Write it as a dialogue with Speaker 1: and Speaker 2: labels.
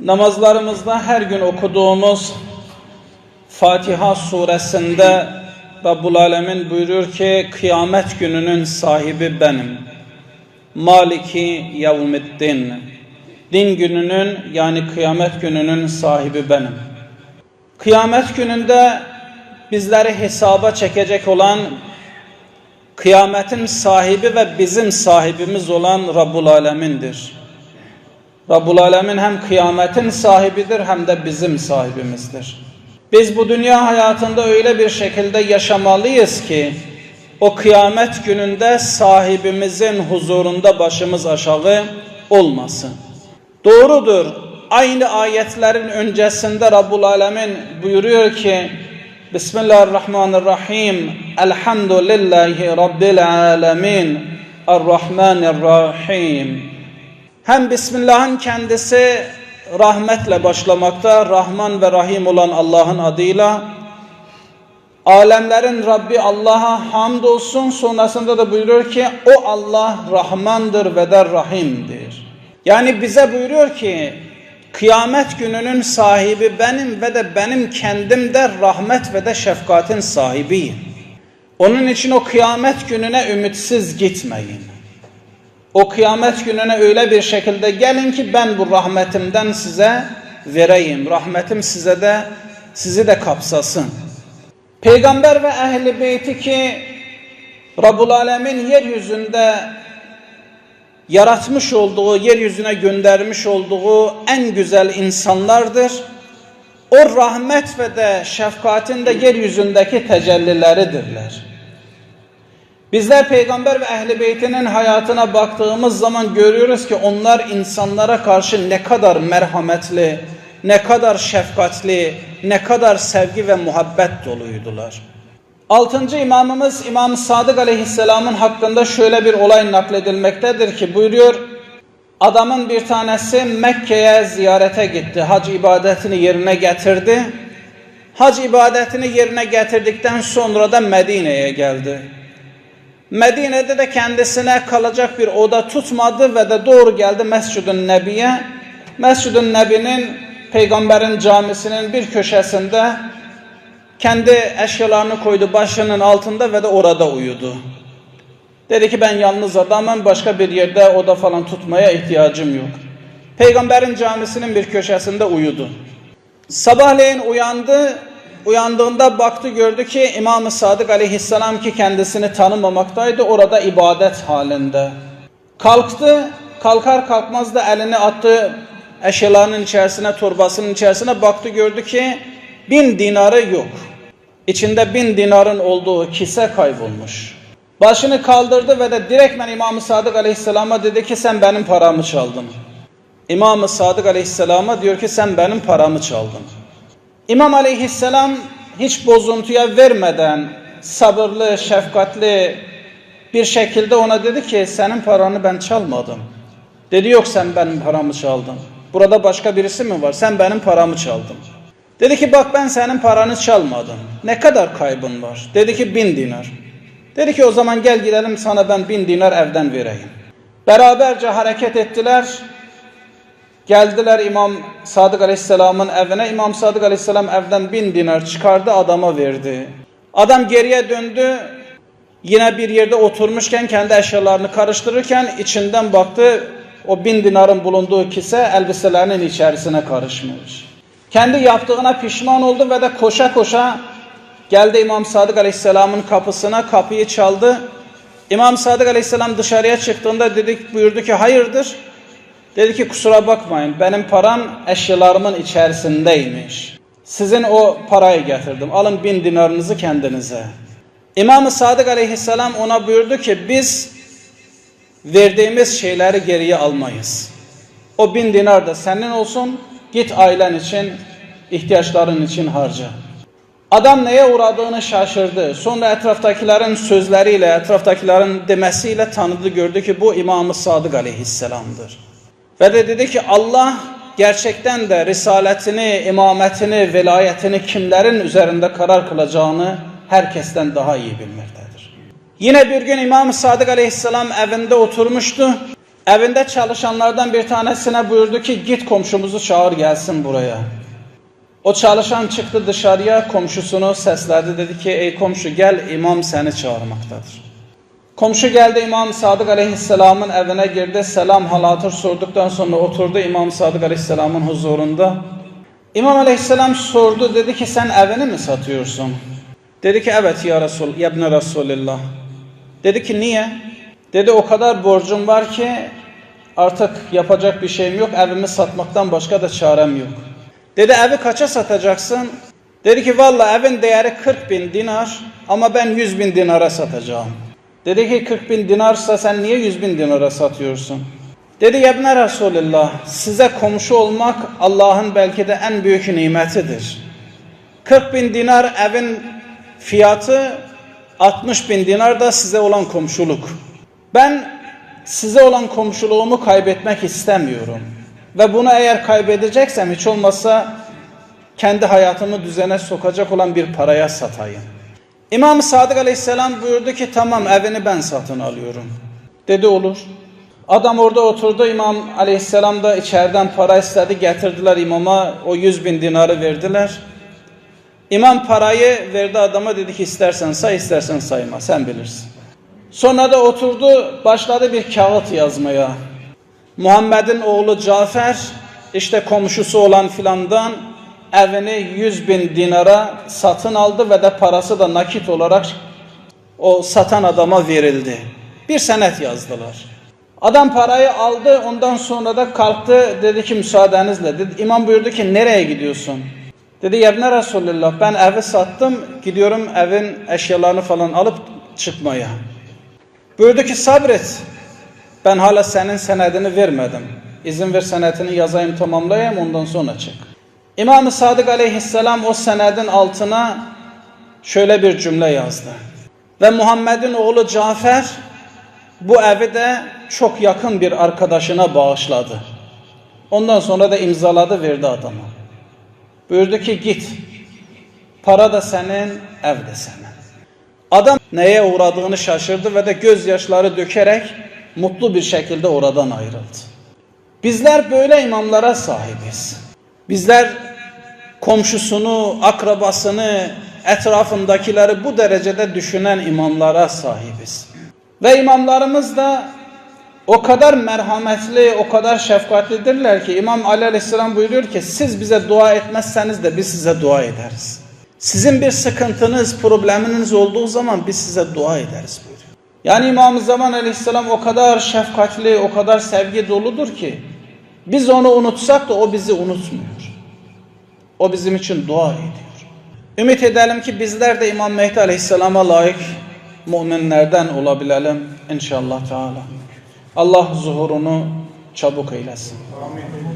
Speaker 1: Namazlarımızda her gün okuduğumuz Fatiha suresinde Rabbul Alemin buyuruyor ki kıyamet gününün sahibi benim. Maliki yevmiddin. Din gününün yani kıyamet gününün sahibi benim. Kıyamet gününde bizleri hesaba çekecek olan kıyametin sahibi ve bizim sahibimiz olan Rabbul Alemin'dir. Rabbul Alemin hem kıyametin sahibidir hem de bizim sahibimizdir. Biz bu dünya hayatında öyle bir şekilde yaşamalıyız ki o kıyamet gününde sahibimizin huzurunda başımız aşağı olmasın. Doğrudur. Aynı ayetlerin öncesinde Rabbul Alemin buyuruyor ki Bismillahirrahmanirrahim Elhamdülillahi Rabbil Alemin Errahmanirrahim Hem Bismillah'ın kendisi rahmetle başlamakta, Rahman ve Rahim olan Allah'ın adıyla alemlerin Rabbi Allah'a hamdolsun sonrasında da buyuruyor ki o Allah Rahmandır ve de Rahim'dir. Yani bize buyuruyor ki kıyamet gününün sahibi benim ve de benim kendim de rahmet ve de şefkatin sahibiyim. Onun için o kıyamet gününe ümitsiz gitmeyin. O kıyamet gününe öyle bir şekilde gelin ki ben bu rahmetimden size vereyim. Rahmetim size de sizi de kapsasın. Peygamber ve ehli beyti ki Rabbul Alemin yeryüzünde yaratmış olduğu, yeryüzüne göndermiş olduğu en güzel insanlardır. O rahmet ve de şefkatin de yeryüzündeki tecellileridirler. Bizler peygamber ve ehli beytinin hayatına baktığımız zaman görüyoruz ki onlar insanlara karşı ne kadar merhametli, ne kadar şefkatli, ne kadar sevgi ve muhabbet doluydular. Altıncı imamımız İmam Sadık Aleyhisselam'ın hakkında şöyle bir olay nakledilmektedir ki buyuruyor adamın bir tanesi Mekke'ye ziyarete gitti. Hac ibadetini yerine getirdi. Hac ibadetini yerine getirdikten sonra da Medine'ye geldi. Medine'de de kendisine kalacak bir oda tutmadı ve de doğru geldi Mescid-i Nebi'ye. Mescid-i Nebi'nin peygamberin camisinin bir köşesinde kendi eşyalarını koydu başının altında ve de orada uyudu. Dedi ki ben yalnız adamım başka bir yerde oda falan tutmaya ihtiyacım yok. Peygamberin camisinin bir köşesinde uyudu. Sabahleyin uyandı. Uyandığında baktı gördü ki İmam-ı Sadık aleyhisselam ki kendisini tanımamaktaydı orada ibadet halinde. Kalktı kalkar kalkmaz da elini attı eşyalarının içerisine torbasının içerisine baktı gördü ki bin dinarı yok. İçinde bin dinarın olduğu kise kaybolmuş. Başını kaldırdı ve de direktmen İmam-ı Sadık Aleyhisselam'a dedi ki sen benim paramı çaldın. İmam-ı Sadık Aleyhisselam'a diyor ki sen benim paramı çaldın. İmam Aleyhisselam hiç bozuntuya vermeden sabırlı, şefkatli bir şekilde ona dedi ki senin paranı ben çalmadım. Dedi yok sen benim paramı çaldın. Burada başka birisi mi var? Sen benim paramı çaldın. Dedi ki bak ben senin paranı çalmadım. Ne kadar kaybın var? Dedi ki bin dinar. Dedi ki o zaman gel gidelim sana ben bin dinar evden vereyim. Beraberce hareket ettiler. Geldiler İmam Sadık Aleyhisselam'ın evine. İmam Sadık Aleyhisselam evden bin dinar çıkardı adama verdi. Adam geriye döndü. Yine bir yerde oturmuşken kendi eşyalarını karıştırırken içinden baktı. O bin dinarın bulunduğu kise elbiselerinin içerisine karışmış. Kendi yaptığına pişman oldu ve de koşa koşa geldi İmam Sadık Aleyhisselam'ın kapısına kapıyı çaldı. İmam Sadık Aleyhisselam dışarıya çıktığında dedik buyurdu ki hayırdır? Dedi ki kusura bakmayın benim param eşyalarımın içerisindeymiş. Sizin o parayı getirdim. Alın bin dinarınızı kendinize. İmam-ı Sadık Aleyhisselam ona buyurdu ki biz verdiğimiz şeyleri geriye almayız. O bin dinar da senin olsun. Git ailen için, ihtiyaçların için harca. Adam neye uğradığını şaşırdı. Sonra etraftakilerin sözleriyle, etraftakilerin demesiyle tanıdı, gördü ki bu İmam-ı Sadık aleyhisselamdır. Ve de dedi ki Allah gerçekten de risaletini, imametini, velayetini kimlerin üzerinde karar kılacağını herkesten daha iyi bilmektedir. Yine bir gün İmam-ı Sadık aleyhisselam evinde oturmuştu. Evinde çalışanlardan bir tanesine buyurdu ki git komşumuzu çağır gelsin buraya. O çalışan çıktı dışarıya komşusunu sesledi dedi ki ey komşu gel imam seni çağırmaktadır. Komşu geldi İmam Sadık Aleyhisselam'ın evine girdi. Selam halatır sorduktan sonra oturdu İmam Sadık Aleyhisselam'ın huzurunda. İmam Aleyhisselam sordu dedi ki sen evini mi satıyorsun? Dedi ki evet ya Resul, ya Resulillah. Dedi ki niye? Dedi o kadar borcum var ki artık yapacak bir şeyim yok. Evimi satmaktan başka da çarem yok. Dedi evi kaça satacaksın? Dedi ki valla evin değeri 40 bin dinar ama ben 100 bin dinara satacağım. Dedi ki 40 bin dinarsa sen niye 100 bin dinara satıyorsun? Dedi ya İbni Resulullah size komşu olmak Allah'ın belki de en büyük nimetidir. 40 bin dinar evin fiyatı 60 bin dinar da size olan komşuluk. Ben size olan komşuluğumu kaybetmek istemiyorum. Ve bunu eğer kaybedeceksem hiç olmazsa kendi hayatımı düzene sokacak olan bir paraya satayım. İmam Sadık Aleyhisselam buyurdu ki tamam evini ben satın alıyorum. Dedi olur. Adam orada oturdu İmam Aleyhisselam da içeriden para istedi getirdiler imama o 100 bin dinarı verdiler. İmam parayı verdi adama dedi ki istersen say istersen sayma sen bilirsin. Sonra da oturdu başladı bir kağıt yazmaya. Muhammed'in oğlu Cafer işte komşusu olan filandan evini 100 bin dinara satın aldı ve de parası da nakit olarak o satan adama verildi. Bir senet yazdılar. Adam parayı aldı ondan sonra da kalktı dedi ki müsaadenizle. Dedi, İmam buyurdu ki nereye gidiyorsun? Dedi Yebne Resulullah ben evi sattım gidiyorum evin eşyalarını falan alıp çıkmaya. Buyurdu ki sabret ben hala senin senedini vermedim. İzin ver senetini yazayım tamamlayayım ondan sonra çık. İmam-ı Sadık aleyhisselam o senedin altına şöyle bir cümle yazdı. Ve Muhammed'in oğlu Cafer bu evi de çok yakın bir arkadaşına bağışladı. Ondan sonra da imzaladı verdi adama. Buyurdu ki git. Para da senin, ev de senin. Adam neye uğradığını şaşırdı ve de gözyaşları dökerek mutlu bir şekilde oradan ayrıldı. Bizler böyle imamlara sahibiz. Bizler komşusunu, akrabasını, etrafındakileri bu derecede düşünen imamlara sahibiz. Ve imamlarımız da o kadar merhametli, o kadar şefkatlidirler ki İmam Ali Aleyhisselam buyuruyor ki siz bize dua etmezseniz de biz size dua ederiz. Sizin bir sıkıntınız, probleminiz olduğu zaman biz size dua ederiz buyuruyor. Yani İmam-ı Zaman Aleyhisselam o kadar şefkatli, o kadar sevgi doludur ki biz onu unutsak da o bizi unutmuyor. O bizim için dua ediyor. Ümit edelim ki bizler de İmam Mehdi Aleyhisselam'a layık müminlerden olabilelim inşallah Teala. Allah zuhurunu çabuk eylesin.
Speaker 2: Amin.